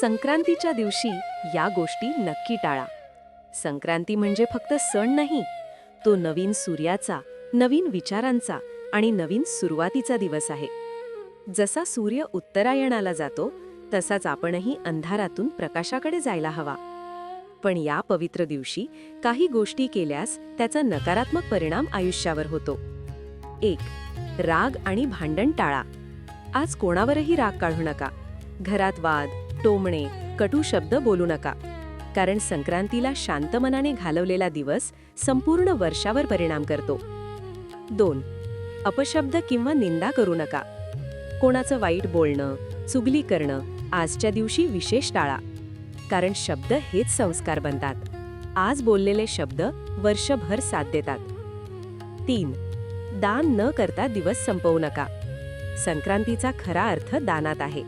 संक्रांतीच्या दिवशी या गोष्टी नक्की टाळा. संक्रांती म्हणजे फक्त सण नाही तो नवीन सूर्याचा नवीन विचारांचा आणि नवीन सुरुवातीचा दिवस आहे. जसा सूर्य उत्तरायणाला जातो तसाच आपणही अंधारातून प्रकाशाकडे जायला हवा. पण या पवित्र दिवशी काही गोष्टी केल्यास त्याचा नकारात्मक परिणाम आयुष्यावर होतो. एक राग आणि भांडण टाळा. आज कोणावरही राग काढू नका. घरात वाद टोमणे कटू शब्द बोलू नका. कारण संक्रांतीला शांत मनाने घालवलेला दिवस संपूर्ण वर्षावर परिणाम करतो. दोन अपशब्द किंवा निंदा करू नका. कोणाचं वाईट बोलणं चुगली करणं आजच्या दिवशी विशेष टाळा. कारण शब्द हेच संस्कार बनतात. आज बोललेले शब्द वर्षभर साथ देतात. तीन दान न करता दिवस संपवू नका. संक्रांतीचा खरा अर्थ दानात आहे.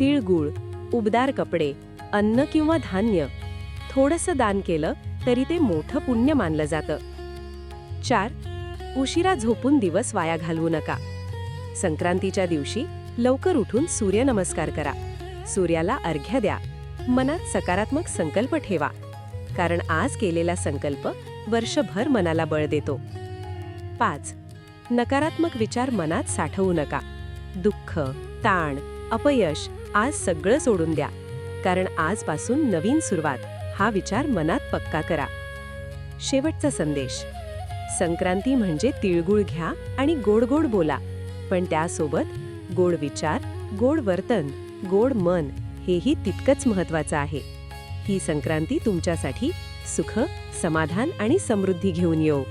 तिळगुळ उबदार कपडे अन्न किंवा धान्य. थोडंसं दान केलं तरी ते मोठं पुण्य मानलं जातं. चार उशिरा झोपून दिवस वाया घालवू नका. संक्रांतीच्या दिवशी लवकर उठून सूर्यनमस्कार करा. सूर्याला अर्घ्य द्या. मनात सकारात्मक संकल्प ठेवा. कारण आज केलेला संकल्प वर्षभर मनाला बळ देतो. पाच नकारात्मक विचार मनात साठवू नका. दुःख ताण अपयश आज सगळं सोडून द्या. कारण आजपासून नवीन सुरुवात हा विचार मनात पक्का करा. शेवटचा संदेश. संक्रांती म्हणजे तिळगुळ घ्या आणि गोड गोड बोला. पण त्यासोबत गोड विचार गोड वर्तन गोड मन हेही तितकंच महत्वाचं आहे. ही संक्रांती तुमच्यासाठी सुख समाधान आणि समृद्धी घेऊन येऊ